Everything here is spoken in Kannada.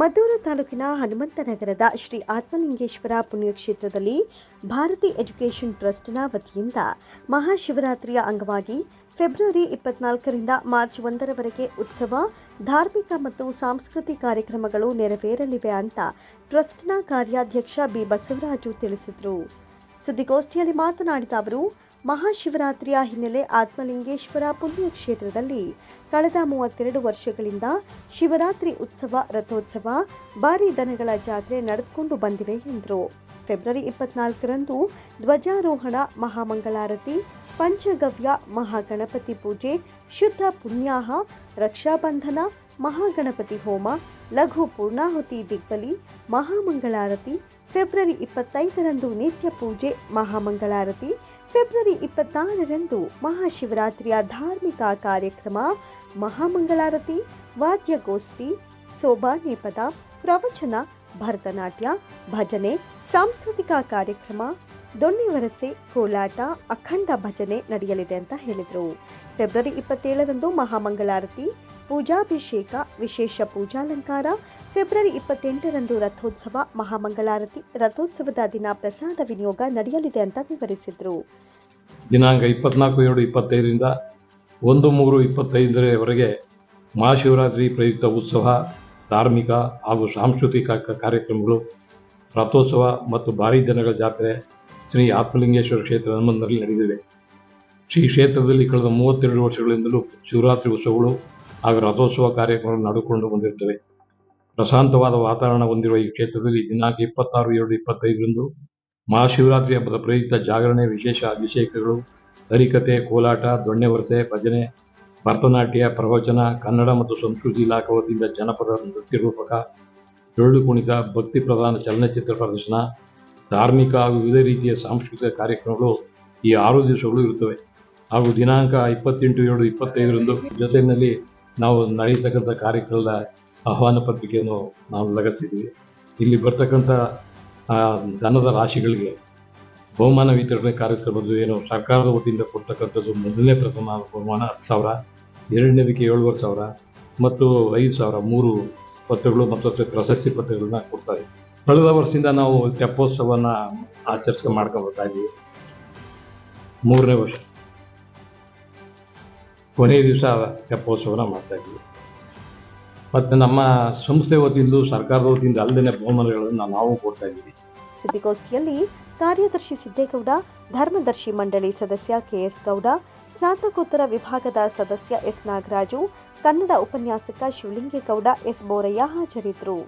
ಮದ್ದೂರು ತಾಲೂಕಿನ ಹನುಮಂತನಗರದ ಶ್ರೀ ಆತ್ಮಲಿಂಗೇಶ್ವರ ಪುಣ್ಯಕ್ಷೇತ್ರದಲ್ಲಿ ಭಾರತಿ ಎಜುಕೇಷನ್ ಟ್ರಸ್ಟ್ನ ವತಿಯಿಂದ ಮಹಾಶಿವರಾತ್ರಿಯ ಅಂಗವಾಗಿ ಫೆಬ್ರವರಿ ಇಪ್ಪತ್ನಾಲ್ಕರಿಂದ ಮಾರ್ಚ್ ಒಂದರವರೆಗೆ ಉತ್ಸವ, ಧಾರ್ಮಿಕ ಮತ್ತು ಸಾಂಸ್ಕೃತಿಕ ಕಾರ್ಯಕ್ರಮಗಳು ನೆರವೇರಲಿವೆ ಅಂತ ಟ್ರಸ್ಟ್ನ ಕಾರ್ಯಾಧ್ಯಕ್ಷ ಬಿ ಬಸವರಾಜು ತಿಳಿಸಿದರು. ಸುದ್ದಿಗೋಷ್ಠಿಯಲ್ಲಿ ಮಾತನಾಡಿದ ಅವರು ಮಹಾಶಿವರಾತ್ರಿಯ ಹಿನ್ನೆಲೆ ಆತ್ಮಲಿಂಗೇಶ್ವರ ಪುಣ್ಯಕ್ಷೇತ್ರದಲ್ಲಿ ಕಳೆದ ಮೂವತ್ತೆರಡು ವರ್ಷಗಳಿಂದ ಶಿವರಾತ್ರಿ ಉತ್ಸವ, ರಥೋತ್ಸವ, ಭಾರಿ ದನಗಳ ಜಾತ್ರೆ ನಡೆದುಕೊಂಡು ಬಂದಿವೆ ಎಂದರು. ಫೆಬ್ರವರಿ ಇಪ್ಪತ್ನಾಲ್ಕರಂದು ಧ್ವಜಾರೋಹಣ, ಮಹಾಮಂಗಳಾರತಿ, ಪಂಚಗವ್ಯ, ಮಹಾಗಣಪತಿ ಪೂಜೆ, ಶುದ್ಧ ಪುಣ್ಯಾಹ, ರಕ್ಷಾಬಂಧನ, ಮಹಾಗಣಪತಿ ಹೋಮ, ಲಘು ಪೂರ್ಣಾಹುತಿ ದಿಗ್ಬಲಿ, ಮಹಾಮಂಗಳಾರತಿ, ಫೆಬ್ರವರಿ ಇಪ್ಪತ್ತೈದರಂದು ನಿತ್ಯ ಪೂಜೆ, ಮಹಾಮಂಗಳಾರತಿ ಫೆಬ್ರವರಿ ಇಪ್ಪತ್ತಾರರಂದು ಮಹಾಶಿವರಾತ್ರಿಯ ಧಾರ್ಮಿಕ ಕಾರ್ಯಕ್ರಮ, ಮಹಾಮಂಗಳಾರತಿ, ವಾದ್ಯಗೋಷ್ಠಿ ಸೋಬಾನೆ ಪದ ಪ್ರವಚನ, ಭರತನಾಟ್ಯ, ಭಜನೆ, ಸಾಂಸ್ಕೃತಿಕ ಕಾರ್ಯಕ್ರಮ, ದೊಣ್ಣೆವರಸೆ, ಕೋಲಾಟ, ಅಖಂಡ ಭಜನೆ ನಡೆಯಲಿದೆ ಅಂತ ಹೇಳಿದರು. ಫೆಬ್ರವರಿ ಇಪ್ಪತ್ತೇಳರಂದು ಮಹಾಮಂಗಳಾರತಿ, ಪೂಜಾಭಿಷೇಕ, ವಿಶೇಷ ಪೂಜಾಲಂಕಾರ ಫೆಬ್ರವರಿ ಇಪ್ಪತ್ತೆಂಟರಂದು ರಥೋತ್ಸವ ಮಹಾಮಂಗಳಾರತಿ. ರಥೋತ್ಸವದ ದಿನ ಪ್ರಸಾದ ವಿನಿಯೋಗ ನಡೆಯಲಿದೆ ಅಂತ ವಿವರಿಸಿದರು. ದಿನಾಂಕ ಇಪ್ಪತ್ನಾಲ್ಕು, ಎರಡು, ಇಪ್ಪತ್ತೈದರಿಂದ ಒಂದು, ಮೂರು, ಇಪ್ಪತ್ತೈದರವರೆಗೆ ಮಹಾಶಿವರಾತ್ರಿ ಪ್ರಯುಕ್ತ ಉತ್ಸವ, ಧಾರ್ಮಿಕ ಹಾಗೂ ಸಾಂಸ್ಕೃತಿಕ ಕಾರ್ಯಕ್ರಮಗಳು, ರಥೋತ್ಸವ ಮತ್ತು ಭಾರೀ ದಿನಗಳ ಜಾತ್ರೆ ಶ್ರೀ ಆತ್ಮಲಿಂಗೇಶ್ವರ ಕ್ಷೇತ್ರ ಹನುಮಂತರಲ್ಲಿ ನಡೆದಿವೆ. ಶ್ರೀ ಕ್ಷೇತ್ರದಲ್ಲಿ ಕಳೆದ ಮೂವತ್ತೆರಡು ವರ್ಷಗಳಿಂದಲೂ ಶಿವರಾತ್ರಿ ಉತ್ಸವಗಳು ಹಾಗೂ ರಥೋತ್ಸವ ಕಾರ್ಯಕ್ರಮಗಳು ನಡೆದುಕೊಂಡು ಬಂದಿರುತ್ತವೆ. ಪ್ರಶಾಂತವಾದ ವಾತಾವರಣ ಹೊಂದಿರುವ ಈ ಕ್ಷೇತ್ರದಲ್ಲಿ ದಿನಾಂಕ ಇಪ್ಪತ್ತಾರು, ಎರಡು, ಇಪ್ಪತ್ತೈದರಂದು ಮಹಾಶಿವರಾತ್ರಿ ಹಬ್ಬದ ಪ್ರಯುಕ್ತ ಜಾಗರಣೆ, ವಿಶೇಷ ಅಭಿಷೇಕಗಳು ಹರಿಕತೆ ಕೋಲಾಟ, ದೊಣ್ಣೆ ವರಸೆ, ಭಜನೆ, ಭರತನಾಟ್ಯ, ಪ್ರವಚನ, ಕನ್ನಡ ಮತ್ತು ಸಂಸ್ಕೃತಿ ಇಲಾಖೆ ವತಿಯಿಂದ ಜನಪದ ನೃತ್ಯ ರೂಪಕ ಡೊಳ್ಳು ಕುಣಿತ, ಭಕ್ತಿ ಪ್ರಧಾನ ಚಲನಚಿತ್ರ ಪ್ರದರ್ಶನ, ಧಾರ್ಮಿಕ ಹಾಗೂ ವಿವಿಧ ರೀತಿಯ ಸಾಂಸ್ಕೃತಿಕ ಕಾರ್ಯಕ್ರಮಗಳು ಈ ಆರು ದಿವಸಗಳು ಇರುತ್ತವೆ. ಹಾಗೂ ದಿನಾಂಕ ಇಪ್ಪತ್ತೆಂಟು, ಎರಡು, ಇಪ್ಪತ್ತೈದರಂದು ಜೊತೆಯಲ್ಲಿ ನಾವು ನಡೆಯತಕ್ಕಂಥ ಕಾರ್ಯಕ್ರಮದ ಆಹ್ವಾನ ಪತ್ರಿಕೆಯನ್ನು ನಾವು ಲಗಸಿದ್ವಿ ಇಲ್ಲಿ ಬರ್ತಕ್ಕಂಥ ಧನದ ರಾಶಿಗಳಿಗೆ ಬಹುಮಾನ ವಿತರಣೆ ಕಾರ್ಯಕ್ರಮದ ಏನು? ಸರ್ಕಾರದ ವತಿಯಿಂದ ಕೊಡ್ತಕ್ಕಂಥದ್ದು ಮೊದಲನೇ ಪ್ರಥಮ ಬಹುಮಾನ ಹತ್ತು ಸಾವಿರ, ಎರಡನೇದಕ್ಕೆ ಏಳುವರೆ ಸಾವಿರ ಮತ್ತು ಐದು ಸಾವಿರ, ಮೂರು ಪತ್ರಗಳು ಮತ್ತು ಪ್ರಶಸ್ತಿ ಪತ್ರಗಳನ್ನ ಕೊಡ್ತಾರೆ. ಕಳೆದ ವರ್ಷದಿಂದ ನಾವು ತೆಪ್ಪೋತ್ಸವನ ಆಚರಿಸ್ಕೊಂಡು ಮಾಡ್ಕೊಂಡು ಬರ್ತಾ ಇದ್ದೀವಿ. ಮೂರನೇ ವರ್ಷ. ಕೊನೆಯ ದಿವಸ ತೆಪ್ಪೋತ್ಸವನ ಮಾಡ್ತಾ ಇದ್ದೀವಿ. ಮತ್ತು ನಮ್ಮ ಸಂಸ್ಥೆ ವತಿಯಿಂದ, ಸರ್ಕಾರದ ವತಿಯಿಂದ ಅಲ್ಲದೇ ಬಹುಮಾನಗಳನ್ನು ನಾವು ಕೊಡ್ತಾ ಇದ್ದೀವಿ. ಸುದ್ದಿಗೋಷ್ಠಿಯಲ್ಲಿ ಕಾರ್ಯದರ್ಶಿ ಸಿದ್ದೇಗೌಡ, ಧರ್ಮದರ್ಶಿ ಮಂಡಳಿ ಸದಸ್ಯ ಕೆಎಸ್ ಗೌಡ ಸ್ನಾತಕೋತ್ತರ ವಿಭಾಗದ ಸದಸ್ಯ ಎಸ್ ನಾಗರಾಜು ಕನ್ನಡ ಉಪನ್ಯಾಸಕ ಶಿವಲಿಂಗೇಗೌಡ ಎಸ್ ಬೋರಯ್ಯ ಹಾಜರಿದ್ದರು.